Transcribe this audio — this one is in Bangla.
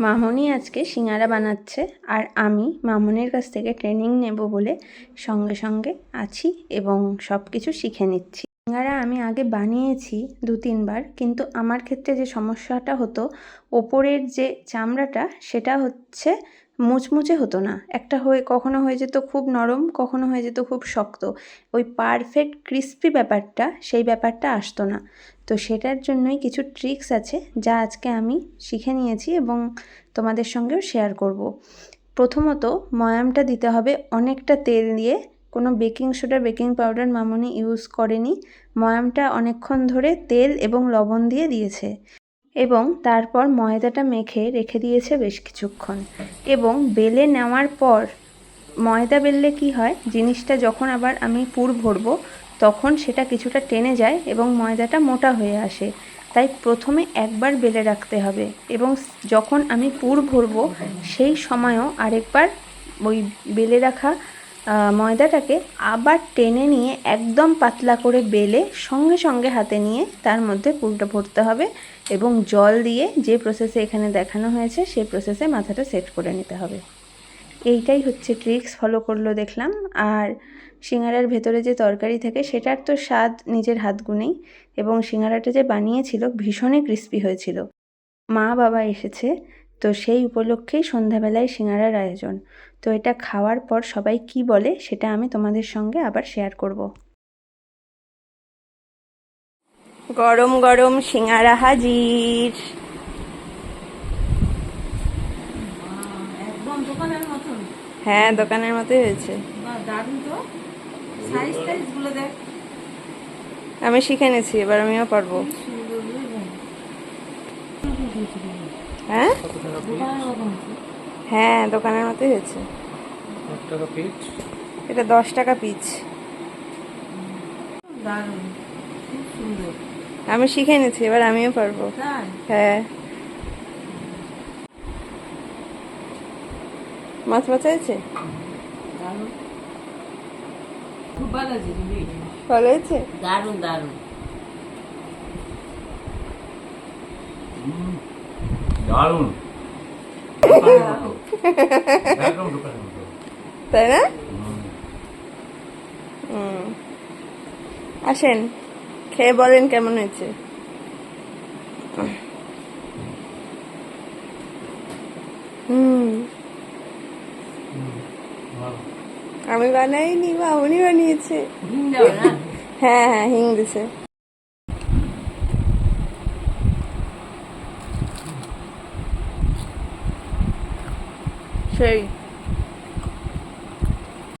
মামনি আজকে সিঙ্গারা বানাচ্ছে আর আমি মামনের কাছ থেকে ট্রেনিং নেব বলে সঙ্গে সঙ্গে আছি এবং সব কিছু শিখে নিচ্ছি। সিঙ্গারা আমি আগে বানিয়েছি দু তিনবার, কিন্তু আমার ক্ষেত্রে যে সমস্যাটা হতো, ওপরের যে চামড়াটা, সেটা হচ্ছে মুচমুচে হতো না। একটা হয়ে কখনো হয়ে যেত খুব নরম, কখনো হয়ে যেত খুব শক্ত। ওই পারফেক্ট ক্রিস্পি ব্যাপারটা, সেই ব্যাপারটা আসতো না। তো সেটার জন্যই কিছু ট্রিক্স আছে, যা আজকে আমি শিখে নিয়েছি এবং তোমাদের সঙ্গেও শেয়ার করব। প্রথমত, ময়ামটা দিতে হবে অনেকটা তেল দিয়ে। কোনো বেকিং সোডা বেকিং পাউডার মামনি ইউজ করেনি। ময়ামটা অনেকক্ষণ ধরে তেল এবং লবণ দিয়ে দিয়েছে। এবং তারপর ময়দাটা মেখে রেখে দিয়েছে বেশ কিছুক্ষণ। এবং বেলে নেওয়ার পর ময়দা বেললে কি হয়? জিনিসটা যখন আবার আমি পুর ভরবো, তখন সেটা কিছুটা টেনে যায় এবং ময়দাটা মোটা হয়ে আসে। তাই প্রথমে একবার বেলে রাখতে হবে এবং যখন আমি পুর ভরবো, সেই সময়ও আরেকবার ওই বেলে রাখা ময়দাটাকে আবার টেনে নিয়ে একদম পাতলা করে বেলে সঙ্গে সঙ্গে হাতে নিয়ে তার মধ্যে পুরটা ভরতে হবে এবং জল দিয়ে যে প্রসেসে এখানে দেখানো হয়েছে, সেই প্রসেসে মাথাটা সেট করে নিতে হবে। এইটাই হচ্ছে ট্রিক্স ফলো করল দেখলাম। আর সিঙ্গারার ভেতরে যে তরকারি থাকে, সেটার তো স্বাদ নিজের হাত গুনেই এবং সিঙ্গারাটা যে বানিয়েছিল, ভীষণই ক্রিস্পি হয়েছিল। মা বাবা এসেছে তো সেই উপলক্ষেই সন্ধ্যাবেলায় সিঙ্গারার আয়োজন। তো এটা খাওয়ার পর সবাই কি বলে সেটা আমি তোমাদের সঙ্গে আবার শেয়ার করব। গরম গরম সিঙ্গারা হাজির। একদম দোকানের মতন। হ্যাঁ দোকানের মতোই হয়েছে। দারুণ তো। সাইজ টাইজ দেখ। আমি শিখে নিয়েছি এবার আমিও পারব। হ্যাঁ? হ্যাঁ দোকানের মতোই হয়েছে। এটা দশ টাকা পিচ দারুণ আমি শিখে নিয়েছি এবার আমিও পারব। হ্যাঁ। মাছ মাছ হয়েছে? দারুণ। খুব ভালো ভালো হয়েছে? দারুণ দারুণ। দারুণ। তাই না? আসেন খেয়ে বলেন কেমন হয়েছে? আমি বানাইনি মামনি বানিয়েছে। হিং দাও না? হ্যাঁ হ্যাঁ হিং দিছে। সেই